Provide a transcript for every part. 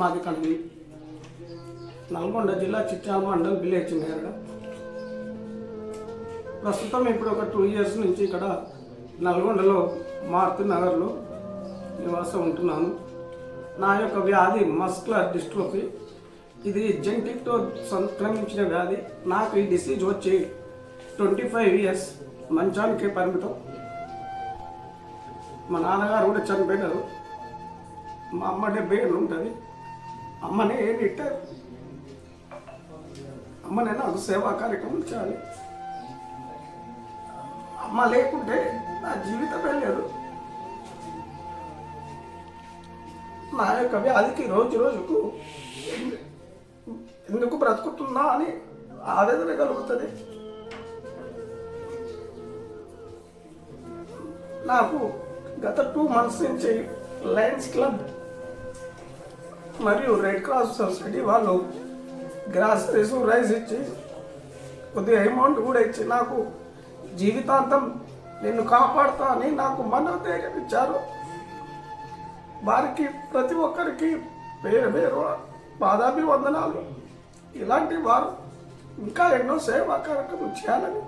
మాది కణవి నల్గొండ జిల్లా చిట్యాల మండల్ విలేజ్ నేరడ ప్రస్తుతం ఇప్పుడు ఒక టూ ఇయర్స్ నుంచి ఇక్కడ నల్గొండలో మారుతి నగర్లో నివాసం ఉంటున్నాను. నా యొక్క వ్యాధి మస్కులర్ డిస్ట్రోఫీ. ఇది జెంటిక్తో సంక్రమించిన వ్యాధి. నాకు ఈ డిసీజ్ వచ్చి ట్వంటీ ఫైవ్ ఇయర్స్ మంచానికే పరిమితం. మా నాన్నగారు కూడా చనిపోయినారు. మా అమ్మ డెబ్బై ఏళ్ళు ఉంటుంది. అమ్మనే రిటైర్ అమ్మనే నాకు సేవా కార్యక్రమం చేయాలి. అమ్మ లేకుంటే నా జీవితమే లేదు. నా యొక్క వ్యాధికి రోజు రోజుకు ఎందుకు బ్రతుకుతున్నా అని ఆవేదన కలుగుతుంది. నాకు గత టూ మంత్స్ నుంచి లయన్స్ క్లబ్ మరియు రెడ్ క్రాస్ సొసైటీ వాళ్ళు గ్రాసరీస్ రైస్ ఇచ్చి కొద్దిగా అమౌంట్ కూడా ఇచ్చి నాకు జీవితాంతం నిన్ను కాపాడుతా అని నాకు మనోధైర్యం ఇచ్చారు. వారికి ప్రతి ఒక్కరికి పేరు పేరు పాదాభివందనాలు. ఇలాంటి వారు ఇంకా ఎన్నో సేవా కార్యక్రమం చేయాలని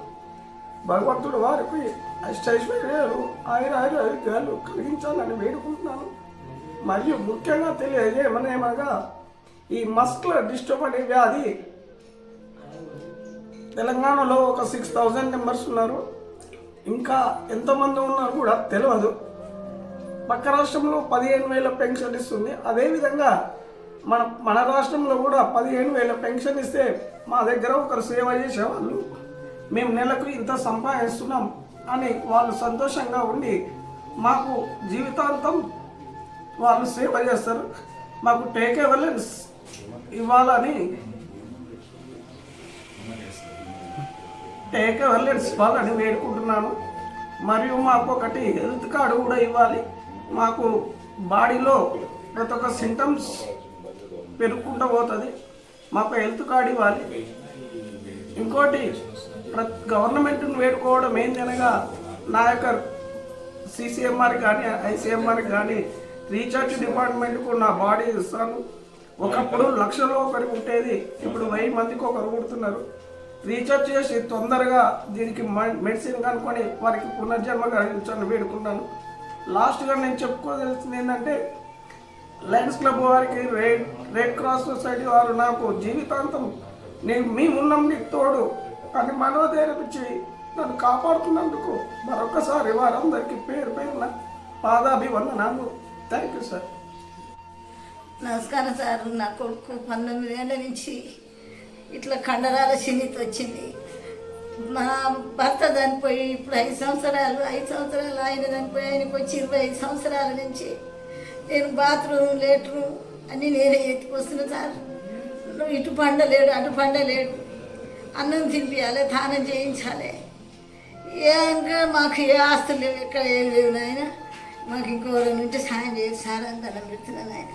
భగవంతుడు వారికి అష్టైశ్వర్యాలు ఆయన ఆయుర్వేదాలు కలిగించాలని వేడుకుంటున్నాను. మరియు ముఖ్యంగా తెలియజేయమనేమనగా ఈ మస్క్ల డిస్టర్బ్ అనే వ్యాధి. తెలంగాణలో ఒక సిక్స్ థౌజండ్ మెంబర్స్ ఉన్నారు. ఇంకా ఎంతమంది ఉన్నారు కూడా తెలియదు పక్క రాష్ట్రంలో పదిహేను వేల పెన్షన్ ఇస్తుంది. అదేవిధంగా మన మన రాష్ట్రంలో కూడా పదిహేను వేల పెన్షన్ ఇస్తే మా దగ్గర ఒకరు సేవ చేసేవాళ్ళు. మేము నెలకు ఇంత సంపాదిస్తున్నాం అని వాళ్ళు సంతోషంగా ఉండి మాకు జీవితాంతం వాళ్ళు సేవ చేస్తారు. మాకు టేక్ ఎవర్లెన్స్ ఇవ్వాలని టేక్ ఎవర్లెన్స్ ఇవ్వాలని వేడుకుంటున్నాను. మరియు మాకు ఒకటి హెల్త్ కార్డు కూడా ఇవ్వాలి. మాకు బాడీలో ప్రతి ఒక్క సింటమ్స్ పెరుగుకుంటూ పోతుంది. మాకు హెల్త్ కార్డు ఇవ్వాలి. ఇంకోటి గవర్నమెంట్ని వేడుకోవడం ఏంటనగా నా యొక్క సిసిఎంఆర్ కానీ ఐసీఎంఆర్ కానీ రీఛార్జ్ డిపార్ట్మెంట్కు నా బాడీ ఇస్తాను. ఒకప్పుడు లక్షలో ఒకరికి ఉండేది ఇప్పుడు వెయ్యి మందికి ఒకరు కుడుతున్నారు రీఛార్జ్ చేసి తొందరగా దీనికి మెడిసిన్ కనుక్కొని వారికి పునర్జన్మ కలిగించాలని వేడుకున్నాను. లాస్ట్గా నేను చెప్పుకోదలిసింది ఏంటంటే లయన్స్ క్లబ్ వారికి రెడ్ రెడ్ క్రాస్ సొసైటీ వారు నాకు జీవితాంతం నేను మీ ఉన్నాం నీకు తోడు అని మనోధైర్యం నన్ను కాపాడుతున్నందుకు మరొకసారి వారందరికీ పేరు పేరున పాదాభివందనాలు. థ్యాంక్ యూ సార్ నమస్కారం సార్. నా కొడుకు పంతొమ్మిది ఏళ్ళ నుంచి ఇట్లా కండరాల చిన్నిత వచ్చింది. మా భర్త చనిపోయి ఇప్పుడు ఐదు సంవత్సరాలు ఐదు సంవత్సరాలు ఆయన చనిపోయి ఆయనకు వచ్చి ఇరవై ఐదు సంవత్సరాల నుంచి నేను బాత్రూమ్ లేటరు అన్నీ నేనే ఎత్తుకొస్తున్నా సార్. నువ్వు ఇటు పండలేడు అటు పండలేడు అన్నం తినిపించాలి దానం చేయించాలి. ఇంకా మాకు ఏ ఆస్తులు లేవు ఎక్కడ ఏం లేవు నాయన. మాకు ఇంకోరి నుంచి సాయం చేసి సార్ అని దండం పెడుతున్నాను ఆయన